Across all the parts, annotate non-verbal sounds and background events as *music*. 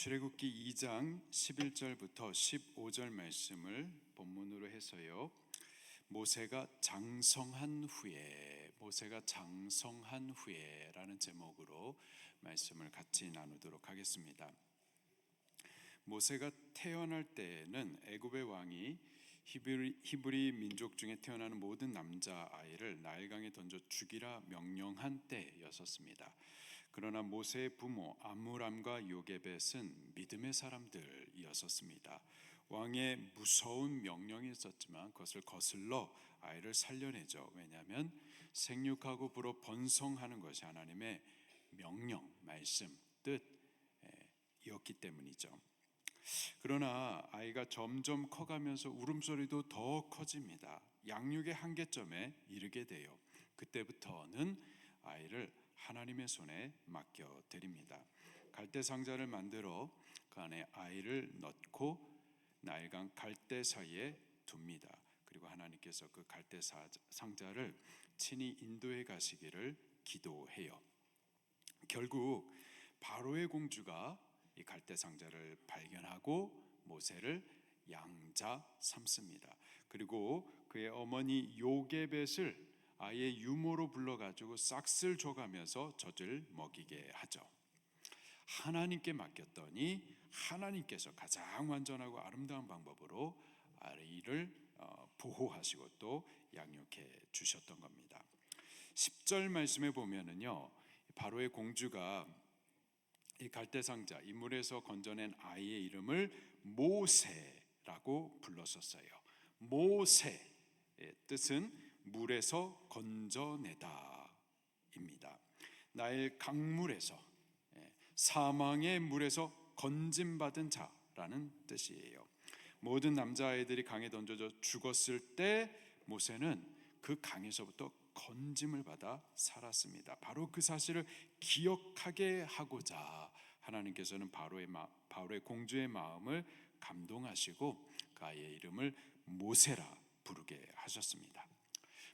출애굽기 2장 11절부터 15절 말씀을 본문으로 해서요. 모세가 장성한 후에 모세가 장성한 후에라는 제목으로 말씀을 같이 나누도록 하겠습니다. 모세가 태어날 때에는 애굽의 왕이 히브리, 히브리 민족 중에 태어나는 모든 남자 아이를 나일강에 던져 죽이라 명령한 때였었습니다. 그러나 모세의 부모 아므람과 요게벳은 믿음의 사람들이었었습니다. 왕의 무서운 명령이 있었지만 그것을 거슬러 아이를 살려내죠. 왜냐하면 생육하고 불어 번성하는 것이 하나님의 명령, 말씀, 뜻이었기 때문이죠. 그러나 아이가 점점 커가면서 울음소리도 더 커집니다. 양육의 한계점에 이르게 돼요. 그때부터는 아이를 하나님의 손에 맡겨 드립니다. 갈대 상자를 만들어 그 안에 아이를 넣고 나일강 갈대 사이에 둡니다. 그리고 하나님께서 그 갈대 상자를 친히 인도해 가시기를 기도해요. 결국 바로의 공주가 이 갈대 상자를 발견하고 모세를 양자 삼습니다. 그리고 그의 어머니 요게벳을 아예 유모로 불러가지고 싹쓸 줘가면서 젖을 먹이게 하죠. 하나님께 맡겼더니 하나님께서 가장 완전하고 아름다운 방법으로 아이를 어, 보호하시고 또 양육해 주셨던 겁니다. 10절 말씀에 보면은요. 바로의 공주가 이 갈대 상자 이 물에서 건져낸 아이의 이름을 모세라고 불렀었어요. 모세의 뜻은 물에서 건져내다입니다. 나의 강물에서 예, 사망의 물에서 건짐받은 자라는 뜻이에요. 모든 남자아이들이 강에 던져져 죽었을 때 모세는 그 강에서부터 건짐을 받아 살았습니다. 바로 그 사실을 기억하게 하고자 하나님께서는 바로의 마, 바로의 공주의 마음을 감동하시고 그 아이의 이름을 모세라 부르게 하셨습니다.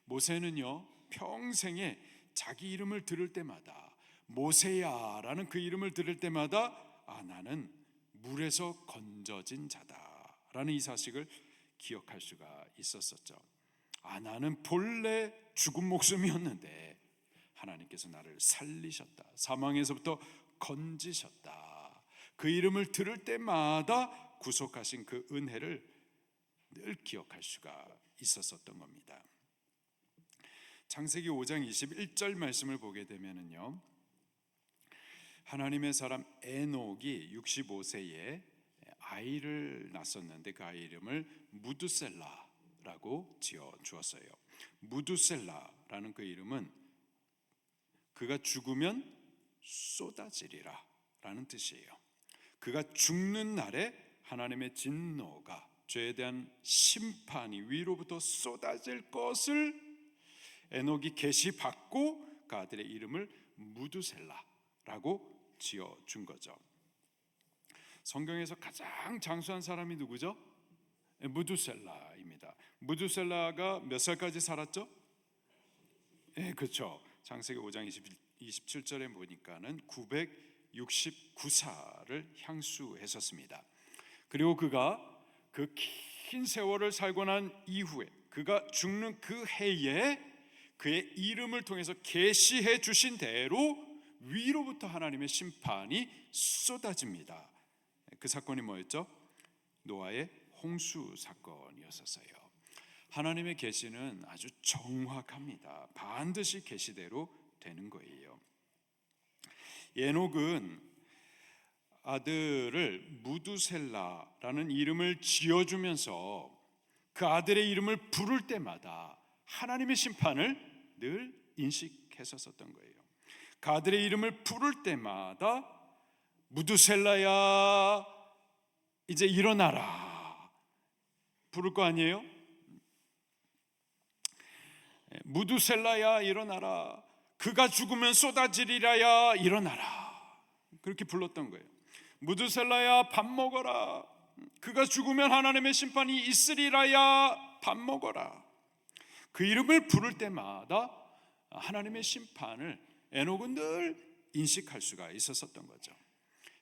모세는요 평생에 자기 이름을 들을 때마다 모세야라는 그 이름을 들을 때마다 아 나는 물에서 건져진 자다라는 이 사실을 기억할 수가 있었었죠. 아 나는 본래 죽은 목숨이었는데 하나님께서 나를 살리셨다. 사망에서부터 건지셨다. 그 이름을 들을 때마다 구속하신 그 은혜를 늘 기억할 수가 있었었던 겁니다. 창세기 5장 21절 말씀을 보게 되면은요. 하나님의 사람 에녹이 65세에 아이를 낳았었는데 그 아이 이름을 무두셀라라고 지어 주었어요. 무두셀라라는 그 이름은 그가 죽으면 쏟아지리라라는 뜻이에요. 그가 죽는 날에 하나님의 진노가 죄에 대한 심판이 위로부터 쏟아질 것을 에녹이 계시 받고 그 아들의 이름을 무두셀라라고 지어 준 거죠. 성경에서 가장 장수한 사람이 누구죠? 무두셀라입니다. 무두셀라가 몇 살까지 살았죠? 예, 그렇죠. 창세기 5장 27절에 보니까는 969살을 향수했었습니다. 그리고 그가 그 긴 세월을 살고 난 이후에 그가 죽는 그 해에 그의 이름을 통해서 계시해 주신 대로 위로부터 하나님의 심판이 쏟아집니다. 그 사건이 뭐였죠? 노아의 홍수 사건이었었어요. 하나님의 계시는 아주 정확합니다. 반드시 계시대로 되는 거예요. 예녹은 아들을 무두셀라라는 이름을 지어주면서 그 아들의 이름을 부를 때마다 하나님의 심판을 늘 인식했었던 거예요. 그 아들의 이름을 부를 때마다 무두셀라야 이제 일어나라 부를 거 아니에요? 무두셀라야 일어나라 그가 죽으면 쏟아지리라야 일어나라 그렇게 불렀던 거예요. 무드셀라야 밥 먹어라. 그가 죽으면 하나님의 심판이 있으리라야 밥 먹어라. 그 이름을 부를 때마다 하나님의 심판을 에녹은 늘 인식할 수가 있었었던 거죠.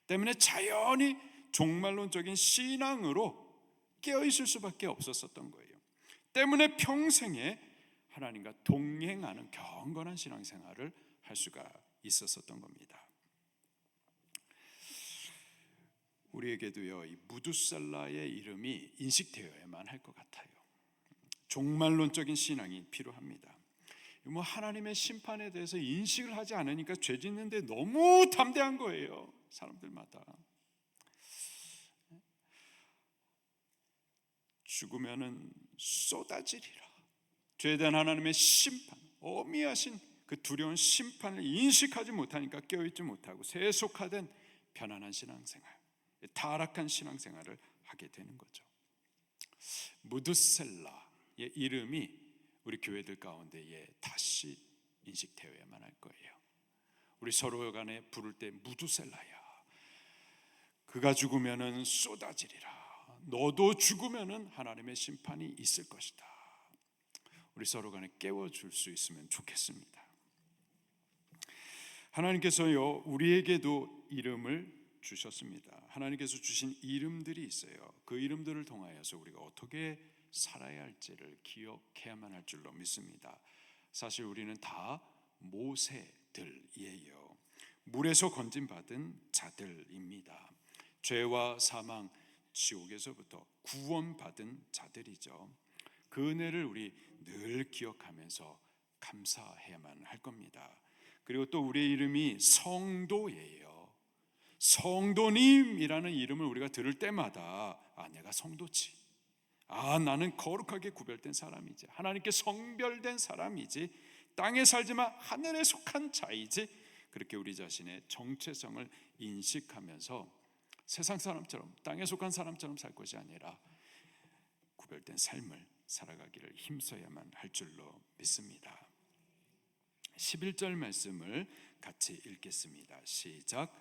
때문에 자연히 종말론적인 신앙으로 깨어 있을 수밖에 없었었던 거예요. 때문에 평생에 하나님과 동행하는 경건한 신앙생활을 할 수가 있었었던 겁니다. 우리에게도요 이 무두살라의 이름이 인식되어야만 할 것 같아요. 종말론적인 신앙이 필요합니다. 뭐 하나님의 심판에 대해서 인식을 하지 않으니까 죄 짓는데 너무 담대한 거예요. 사람들마다 죽으면은 쏟아지리라. 죄에 대한 하나님의 심판, 어미하신 그 두려운 심판을 인식하지 못하니까 깨어있지 못하고 세속화된 편안한 신앙생활, 타락한 신앙생활을 하게 되는 거죠. 무드셀라의 이름이 우리 교회들 가운데에 다시 인식되어야만 할 거예요. 우리 서로 간에 부를 때 무두셀라야. 그가 죽으면은 쏟아지리라. 너도 죽으면은 하나님의 심판이 있을 것이다. 우리 서로 간에 깨워 줄 수 있으면 좋겠습니다. 하나님께서요 우리에게도 이름을 주셨습니다. 하나님께서 주신 이름들이 있어요. 그 이름들을 통하여서 우리가 어떻게 살아야 할지를 기억해야만 할 줄로 믿습니다. 사실 우리는 다 모세들이에요. 물에서 건진 받은 자들입니다. 죄와 사망, 지옥에서부터 구원받은 자들이죠. 그 은혜를 우리 늘 기억하면서 감사해야만 할 겁니다. 그리고 또 우리의 이름이 성도예요. 성도님이라는 이름을 우리가 들을 때마다 아 내가 성도지. 아 나는 거룩하게 구별된 사람이지. 하나님께 성별된 사람이지. 땅에 살지만 하늘에 속한 자이지. 그렇게 우리 자신의 정체성을 인식하면서 세상 사람처럼 땅에 속한 사람처럼 살 것이 아니라 구별된 삶을 살아가기를 힘써야만 할 줄로 믿습니다. 11절 말씀을 같이 읽겠습니다. 시작.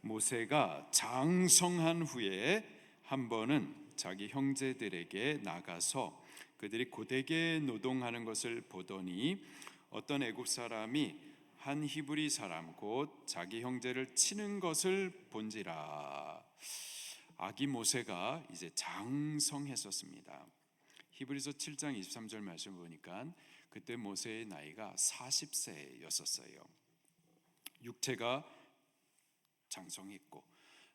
모세가 장성한 후에 한 번은 자기 형제들에게 나가서 그들이 고되게 노동하는 것을 보더니 어떤 애굽 사람이 한 히브리 사람 곧 자기 형제를 치는 것을 본지라 아기 모세가 이제 장성했었습니다. 히브리서 7장 23절 말씀 보니까 그때 모세의 나이가 40세였었어요. 육체가 장성했고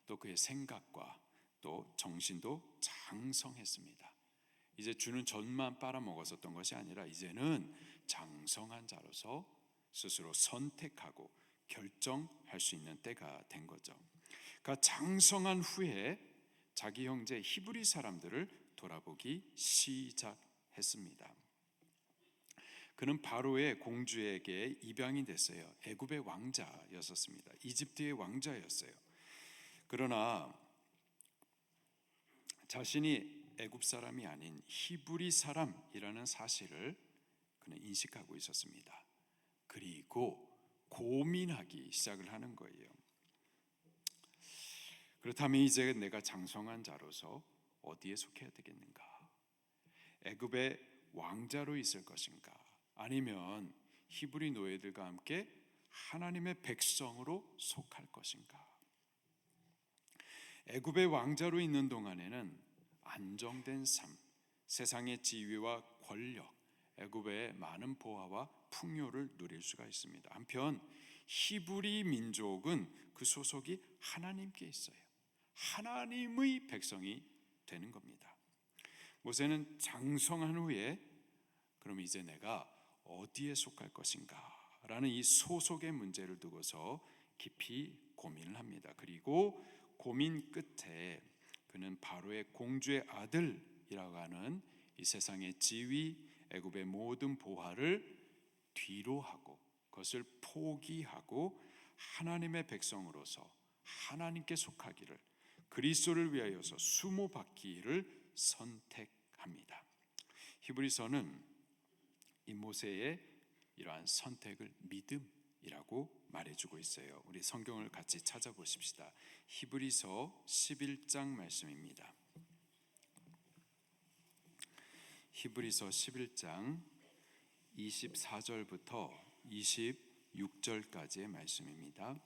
또 그의 생각과 또 정신도 장성했습니다. 이제 주는 전만 빨아먹었었던 것이 아니라 이제는 장성한 자로서 스스로 선택하고 결정할 수 있는 때가 된 거죠. 그러니까 장성한 후에 자기 형제 히브리 사람들을 돌아보기 시작했습니다. 그는 바로의 공주에게 입양이 됐어요. 애굽의 왕자였었습니다. 이집트의 왕자였어요. 그러나 자신이 애굽 사람이 아닌 히브리 사람이라는 사실을 그는 인식하고 있었습니다. 그리고 고민하기 시작을 하는 거예요. 그렇다면 이제 내가 장성한 자로서 어디에 속해야 되겠는가? 애굽의 왕자로 있을 것인가? 아니면 히브리 노예들과 함께 하나님의 백성으로 속할 것인가? 애굽의 왕자로 있는 동안에는 안정된 삶, 세상의 지위와 권력, 애굽의 많은 보화와 풍요를 누릴 수가 있습니다. 한편 히브리 민족은 그 소속이 하나님께 있어요. 하나님의 백성이 되는 겁니다. 모세는 장성한 후에 그럼 이제 내가 어디에 속할 것인가? 라는 이 소속의 문제를 두고서 깊이 고민을 합니다. 그리고 고민 끝에 그는 바로의 공주의 아들이라고 하는 이 세상의 지위, 애굽의 모든 보화를 뒤로 하고 그것을 포기하고 하나님의 백성으로서 하나님께 속하기를 그리스도를 위하여서 수모 받기를 선택합니다. 히브리서는 이 모세의 이러한 선택을 믿음 이라고 말해주고 있어요. 우리 성경을 같이 찾아보십시다. 히브리서 11장 말씀입니다. 히브리서 11장 24절부터 26절까지의 말씀입니다.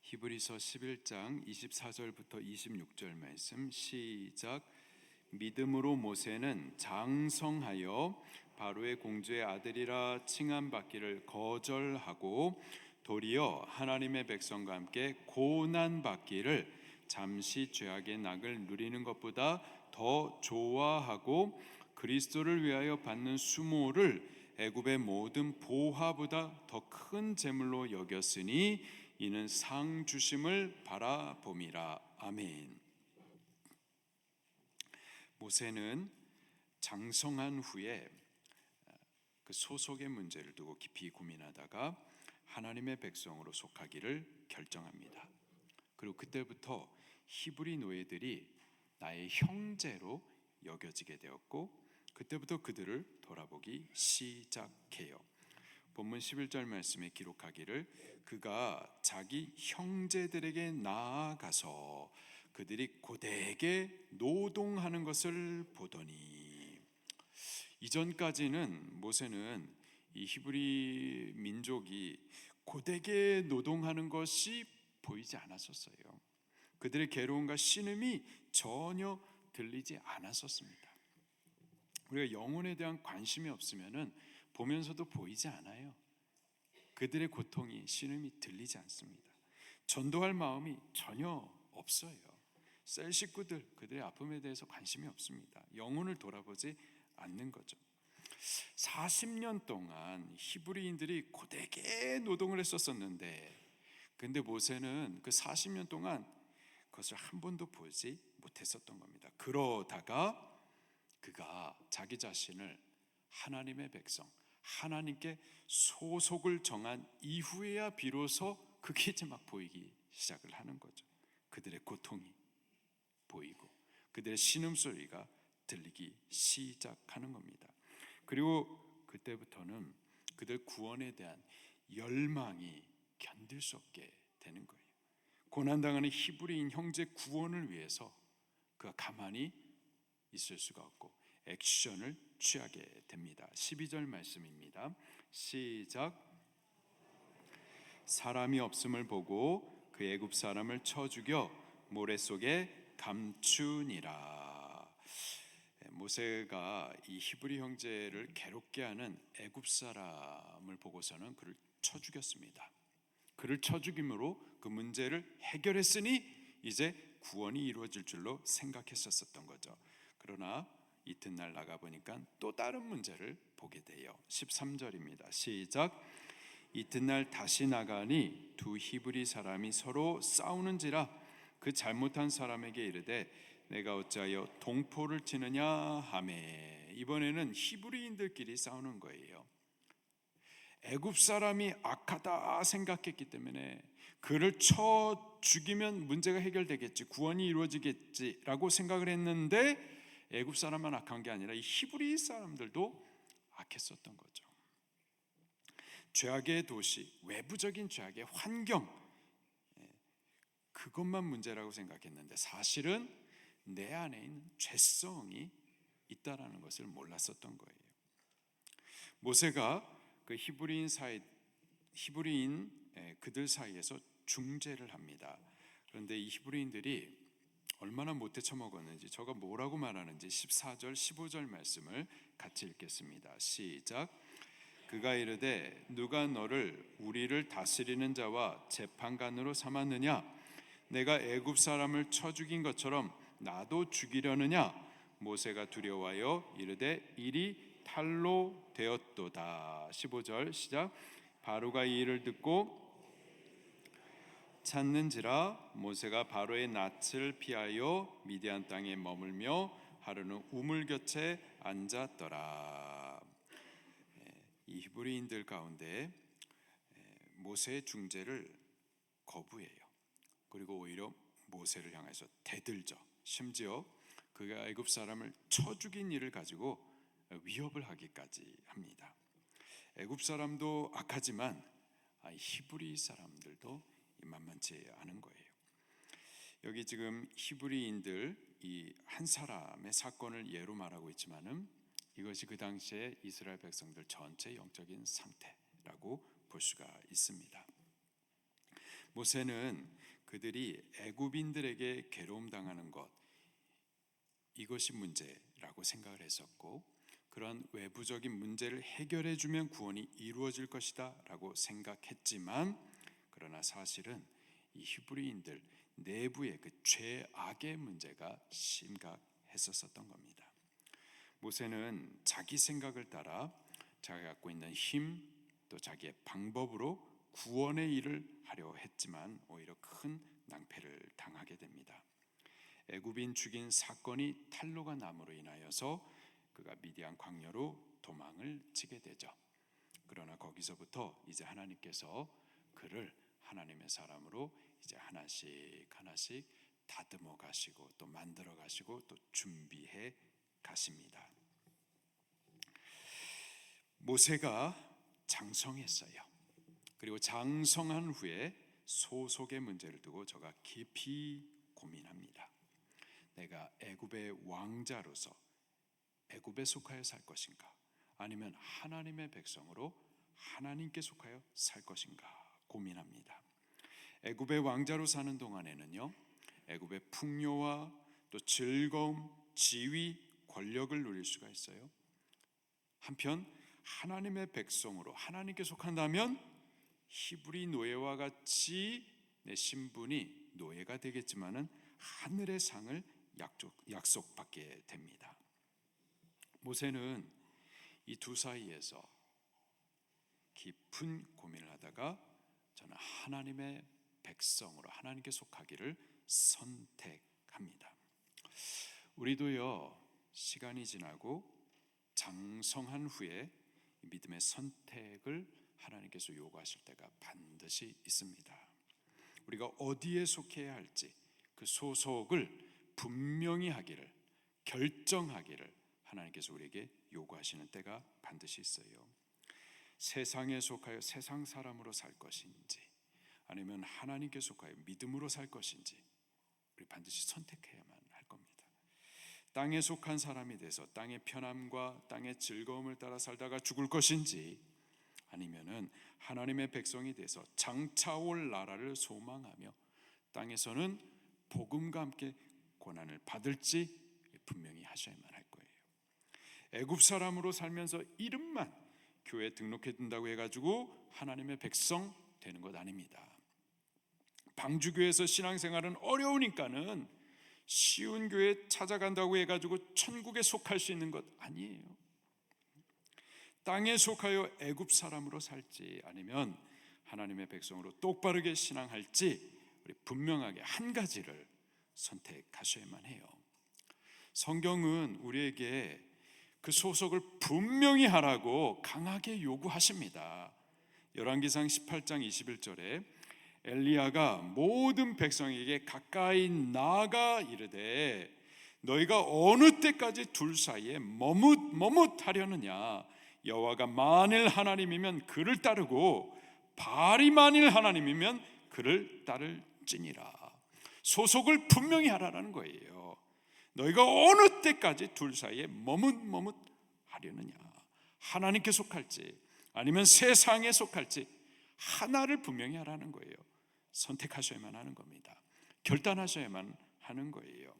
히브리서 11장 24절부터 26절 말씀 시작 믿음으로 모세는 장성하여 바로의 공주의 아들이라 칭함받기를 거절하고 도리어 하나님의 백성과 함께 고난 받기를 잠시 죄악의 낙을 누리는 것보다 더 좋아하고 그리스도를 위하여 받는 수모를 애굽의 모든 보화보다 더 큰 재물로 여겼으니 이는 상 주심을 바라봄이라 아멘. 모세는 장성한 후에 그 소속의 문제를 두고 깊이 고민하다가 하나님의 백성으로 속하기를 결정합니다. 그리고 그때부터 히브리 노예들이 나의 형제로 여겨지게 되었고 그때부터 그들을 돌아보기 시작해요. 본문 11절 말씀에 기록하기를 그가 자기 형제들에게 나아가서 그들이 고되게 노동하는 것을 보더니 이전까지는 모세는 이 히브리 민족이 고되게 노동하는 것이 보이지 않았었어요. 그들의 괴로움과 신음이 전혀 들리지 않았었습니다. 우리가 영혼에 대한 관심이 없으면은 보면서도 보이지 않아요. 그들의 고통이 신음이 들리지 않습니다. 전도할 마음이 전혀 없어요. 셀 식구들 그들의 아픔에 대해서 관심이 없습니다. 영혼을 돌아보지 않는 거죠. 40년 동안 히브리인들이 고되게 노동을 했었었는데 근데 모세는 그 40년 동안 그것을 한 번도 보지 못했었던 겁니다. 그러다가 그가 자기 자신을 하나님의 백성, 하나님께 소속을 정한 이후에야 비로소 그게 이제 막 보이기 시작을 하는 거죠. 그들의 고통이 보이고 그들의 신음소리가 들리기 시작하는 겁니다. 그리고 그때부터는 그들 구원에 대한 열망이 견딜 수 없게 되는 거예요. 고난당하는 히브리인 형제 구원을 위해서 그가 가만히 있을 수가 없고 액션을 취하게 됩니다. 12절 말씀입니다. 시작 사람이 없음을 보고 그 애굽 사람을 쳐 죽여 모래 속에 감추니라. 모세가 이 히브리 형제를 괴롭게 하는 애굽 사람을 보고서는 그를 쳐 죽였습니다. 그를 쳐 죽임으로 그 문제를 해결했으니 이제 구원이 이루어질 줄로 생각했었던 거죠. 그러나 이튿날 나가 보니까 또 다른 문제를 보게 돼요. 13절입니다. 시작. 이튿날 다시 나가니 두 히브리 사람이 서로 싸우는지라 그 잘못한 사람에게 이르되 내가 어찌하여 동포를 치느냐 하매 이번에는 히브리인들끼리 싸우는 거예요. 애굽 사람이 악하다 생각했기 때문에 그를 쳐 죽이면 문제가 해결되겠지 구원이 이루어지겠지라고 생각을 했는데 애굽 사람만 악한 게 아니라 이 히브리 사람들도 악했었던 거죠. 죄악의 도시, 외부적인 죄악의 환경 예, 그것만 문제라고 생각했는데 사실은 내 안에 있는 죄성이 있다라는 것을 몰랐었던 거예요. 모세가 그 히브리인 사이 히브리인 예, 그들 사이에서 중재를 합니다. 그런데 이 히브리인들이 얼마나 못해 처먹었는지 저가 뭐라고 말하는지 14절 15절 말씀을 같이 읽겠습니다. 시작 그가 이르되 누가 너를 우리를 다스리는 자와 재판관으로 삼았느냐 내가 애굽 사람을 쳐 죽인 것처럼 나도 죽이려느냐 모세가 두려워하여 이르되 일이 탈로 되었도다 15절 시작 바로가 이 일을 듣고 찾는지라 모세가 바로의 낯을 피하여 미디안 땅에 머물며 하루는 우물 곁에 앉았더라. 예, 이 히브리인들 가운데 예, 모세의 중재를 거부해요. 그리고 오히려 모세를 향해서 대들죠. 심지어 그가 애굽 사람을 쳐 죽인 일을 가지고 위협을 하기까지 합니다. 애굽 사람도 악하지만 아, 히브리 사람들도 만만치 않은 거예요. 여기 지금 히브리인들 이 한 사람의 사건을 예로 말하고 있지만은 이것이 그 당시에 이스라엘 백성들 전체 영적인 상태라고 볼 수가 있습니다. 모세는 그들이 애굽인들에게 괴로움 당하는 것 이것이 문제라고 생각을 했었고 그런 외부적인 문제를 해결해 주면 구원이 이루어질 것이다라고 생각했지만 그러나 사실은 이 히브리인들 내부의 그 죄악의 문제가 심각했었던 겁니다. 모세는 자기 생각을 따라 자기가 갖고 있는 힘 또 자기의 방법으로 구원의 일을 하려 했지만 오히려 큰 낭패를 당하게 됩니다. 애굽인 죽인 사건이 탈로가 남으로 인하여서 그가 미디안 광야로 도망을 치게 되죠. 그러나 거기서부터 이제 하나님께서 그를 하나님의 사람으로 이제 하나씩 하나씩 다듬어 가시고 또 만들어 가시고 또 준비해 가십니다. 모세가 장성했어요. 그리고 장성한 후에 소속의 문제를 두고 저가 깊이 고민합니다. 내가 애굽의 왕자로서 애굽에 속하여 살 것인가 아니면 하나님의 백성으로 하나님께 속하여 살 것인가 고민합니다. 애굽의 왕자로 사는 동안에는요. 애굽의 풍요와 또 즐거움, 지위, 권력을 누릴 수가 있어요. 한편 하나님의 백성으로 하나님께 속한다면 히브리 노예와 같이 내 신분이 노예가 되겠지만은 하늘의 상을 약속, 약속받게 됩니다. 모세는 이 두 사이에서 깊은 고민을 하다가 저는 하나님의 백성으로 하나님께 속하기를 선택합니다. 우리도요 시간이 지나고 장성한 후에 믿음의 선택을 하나님께서 요구하실 때가 반드시 있습니다. 우리가 어디에 속해야 할지 그 소속을 분명히 하기를 결정하기를 하나님께서 우리에게 요구하시는 때가 반드시 있어요. 세상에 속하여 세상 사람으로 살 것인지 아니면 하나님께 속하여 믿음으로 살 것인지 우리 반드시 선택해야만 할 겁니다. 땅에 속한 사람이 돼서 땅의 편함과 땅의 즐거움을 따라 살다가 죽을 것인지 아니면은 하나님의 백성이 돼서 장차올 나라를 소망하며 땅에서는 복음과 함께 고난을 받을지 분명히 하셔야만 할 거예요. 애굽 사람으로 살면서 이름만 교회 등록해 둔다고 해가지고 하나님의 백성 되는 것 아닙니다. 방주교에서 신앙생활은 어려우니까는 쉬운 교회 찾아간다고 해가지고 천국에 속할 수 있는 것 아니에요. 땅에 속하여 애굽 사람으로 살지 아니면 하나님의 백성으로 똑바르게 신앙할지 우리 분명하게 한 가지를 선택하셔야만 해요. 성경은 우리에게 그 소속을 분명히 하라고 강하게 요구하십니다. 열왕기상 18장 21절에 엘리야가 모든 백성에게 가까이 나가 이르되 너희가 어느 때까지 둘 사이에 머뭇 머뭇하려느냐 여호와가 만일 하나님이면 그를 따르고 바리 만일 하나님이면 그를 따를지니라 소속을 분명히 하라는 거예요. 너희가 어느 때까지 둘 사이에 머뭇 머뭇 하려느냐 하나님께 속할지 아니면 세상에 속할지 하나를 분명히 하라는 거예요. 선택하셔야만 하는 겁니다. 결단하셔야만 하는 거예요.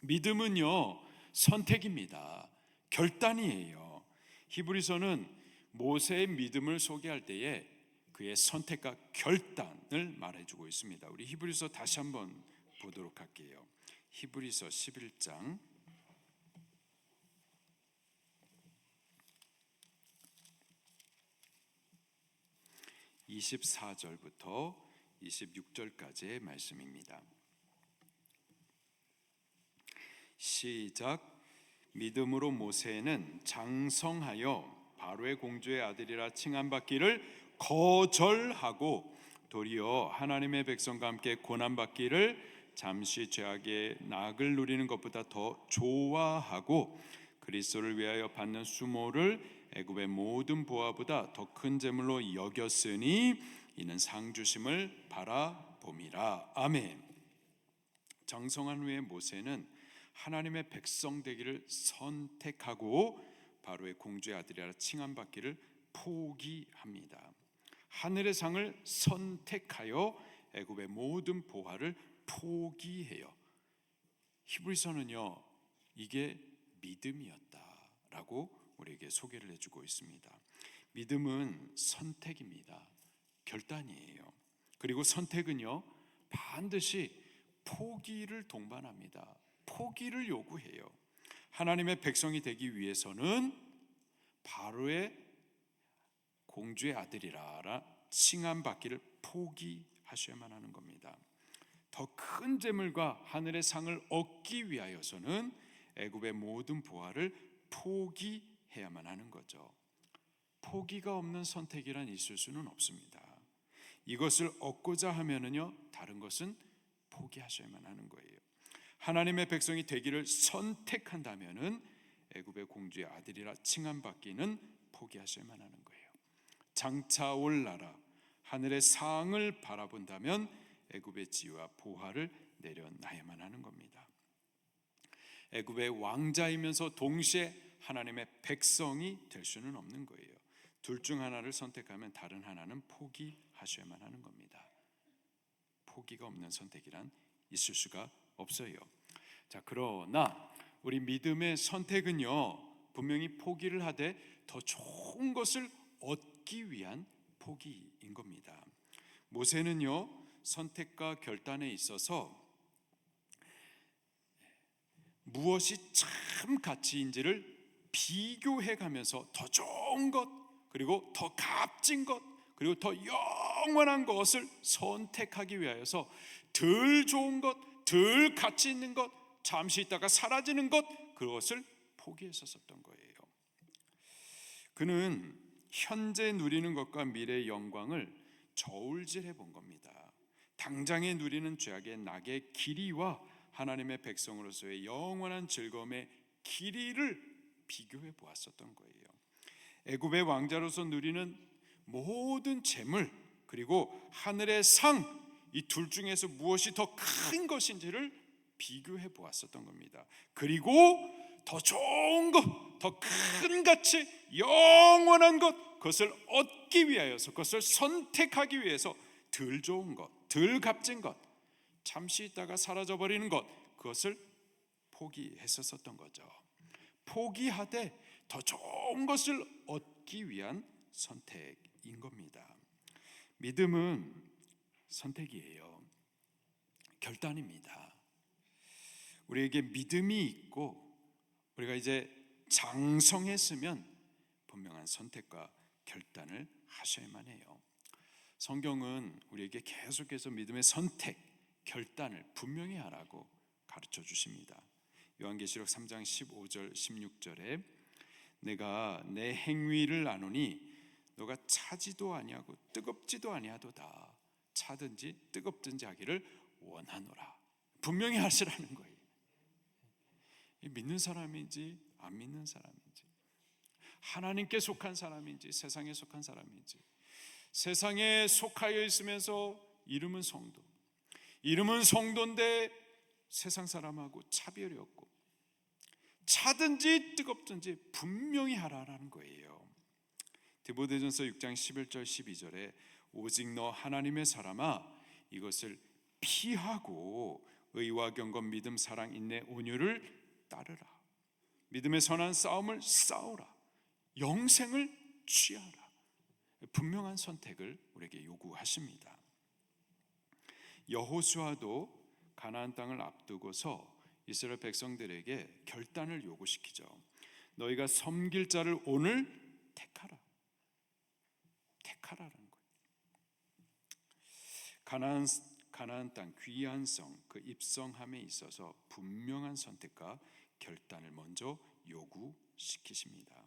믿음은요, 선택입니다. 결단이에요. 히브리서는 모세의 믿음을 소개할 때에 그의 선택과 결단을 말해주고 있습니다. 우리 히브리서 다시 한번 보도록 할게요. 히브리서 11장 24절부터 26절까지의 말씀입니다. 시작 믿음으로 모세는 장성하여 바로의 공주의 아들이라 칭함받기를 거절하고 도리어 하나님의 백성과 함께 고난받기를 잠시 죄악의 낙을 누리는 것보다 더 좋아하고 그리스도를 위하여 받는 수모를 애굽의 모든 보화보다 더 큰 재물로 여겼으니 이는 상 주심을 바라봄이라 아멘. 장성한 후에 모세는 하나님의 백성 되기를 선택하고 바로의 공주의 아들이라 칭함 받기를 포기합니다. 하늘의 상을 선택하여 애굽의 모든 보화를 포기해요. 히브리서는요 이게 믿음이었다라고 우리에게 소개를 해주고 있습니다. 믿음은 선택입니다. 결단이에요. 그리고 선택은요 반드시 포기를 동반합니다. 포기를 요구해요. 하나님의 백성이 되기 위해서는 바로의 공주의 아들이라 칭함 받기를 포기하셔야만 하는 겁니다. 더 큰 재물과 하늘의 상을 얻기 위하여서는 애굽의 모든 보화를 포기해야만 하는 거죠. 포기가 없는 선택이란 있을 수는 없습니다. 이것을 얻고자 하면은요 다른 것은 포기하셔야만 하는 거예요. 하나님의 백성이 되기를 선택한다면은 애굽의 공주의 아들이라 칭함 받기는 포기하셔야만 하는 거예요. 장차 올 나라 하늘의 상을 바라본다면 애굽의 지위와 보화를 내려놔야만 하는 겁니다. 애굽의 왕자이면서 동시에 하나님의 백성이 될 수는 없는 거예요. 둘 중 하나를 선택하면 다른 하나는 포기하셔야만 하는 겁니다. 포기가 없는 선택이란 있을 수가 없어요. 자, 그러나 우리 믿음의 선택은요. 분명히 포기를 하되 더 좋은 것을 얻기 위한 포기인 겁니다. 모세는요. 선택과 결단에 있어서 무엇이 참 가치인지를 비교해 가면서 더 좋은 것 그리고 더 값진 것 그리고 더 영원한 것을 선택하기 위하여서 덜 좋은 것, 덜 가치 있는 것, 잠시 있다가 사라지는 것 그것을 포기했었던 거예요. 그는 현재 누리는 것과 미래의 영광을 저울질해 본 겁니다. 당장에 누리는 죄악의 낙의 길이와 하나님의 백성으로서의 영원한 즐거움의 길이를 비교해 보았었던 거예요. 애굽의 왕자로서 누리는 모든 재물 그리고 하늘의 상 이 둘 중에서 무엇이 더 큰 것인지를 비교해 보았었던 겁니다. 그리고 더 좋은 것, 더 큰 가치, 영원한 것, 그것을 얻기 위하여서 그것을 선택하기 위해서 덜 좋은 것, 덜 값진 것, 잠시 있다가 사라져 버리는 것, 그것을 포기했었던 거죠. 포기하되 더 좋은 것을 얻기 위한 선택인 겁니다. 믿음은 선택이에요. 결단입니다. 우리에게 믿음이 있고 우리가 이제 장성했으면 분명한 선택과 결단을 하셔야만 해요. 성경은 우리에게 계속해서 믿음의 선택, 결단을 분명히 하라고 가르쳐 주십니다. 요한계시록 3장 15절 16절에 내가 내 행위를 아노니 너가 차지도 아니하고 뜨겁지도 아니하도다 차든지 뜨겁든지 하기를 원하노라 분명히 *laughs* 하시라는 거예요. 믿는 사람인지 안 믿는 사람인지 하나님께 속한 사람인지 세상에 속한 사람인지 세상에 속하여 있으면서 이름은 성도 이름은 성도인데 세상 사람하고 차별이 없고 차든지 뜨겁든지 분명히 하라라는 거예요. 디모데전서 6장 11절 12절에 오직 너 하나님의 사람아 이것을 피하고 의와 경건 믿음 사랑 인내 온유를 따르라. 믿음의 선한 싸움을 싸우라. 영생을 취하라. 분명한 선택을 우리에게 요구하십니다. 여호수아도 가나안 땅을 앞두고서 이스라엘 백성들에게 결단을 요구시키죠. 너희가 섬길 자를 오늘 택하라. 택하라는 거예요. 가나안 가나안 땅 귀한 성 그 입성함에 있어서 분명한 선택과 결단을 먼저 요구시키십니다.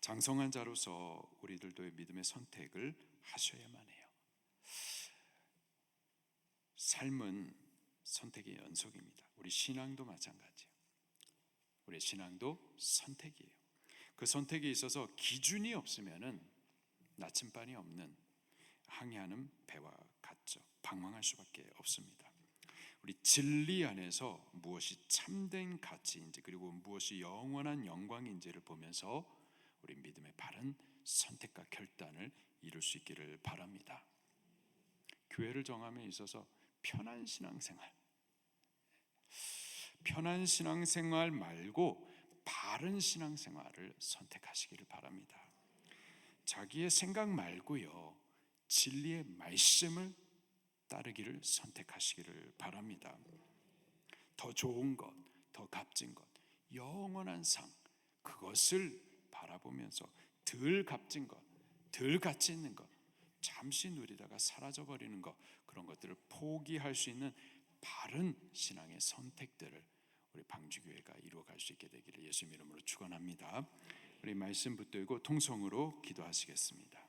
장성한 자로서 우리들도 믿음의 선택을 하셔야만 해요. 삶은 선택의 연속입니다. 우리 신앙도 마찬가지예요. 우리 신앙도 선택이에요. 그 선택에 있어서 기준이 없으면은 나침반이 없는 항해하는 배와 같죠. 방황할 수밖에 없습니다. 우리 진리 안에서 무엇이 참된 가치인지 그리고 무엇이 영원한 영광인지를 보면서 우리 믿음의 바른 선택과 결단을 이룰 수 있기를 바랍니다. 교회를 정함에 있어서 편한 신앙생활, 편한 신앙생활 말고 바른 신앙생활을 선택하시기를 바랍니다. 자기의 생각 말고요, 진리의 말씀을 따르기를 선택하시기를 바랍니다. 더 좋은 것, 더 값진 것, 영원한 상, 그것을 바라보면서 덜 값진 것, 덜 가치 있는 것, 잠시 누리다가 사라져 버리는 것, 그런 것들을 포기할 수 있는 바른 신앙의 선택들을 우리 방주교회가 이루어갈 수 있게 되기를 예수님 이름으로 축원합니다. 우리 말씀 붙들고 통성으로 기도하시겠습니다.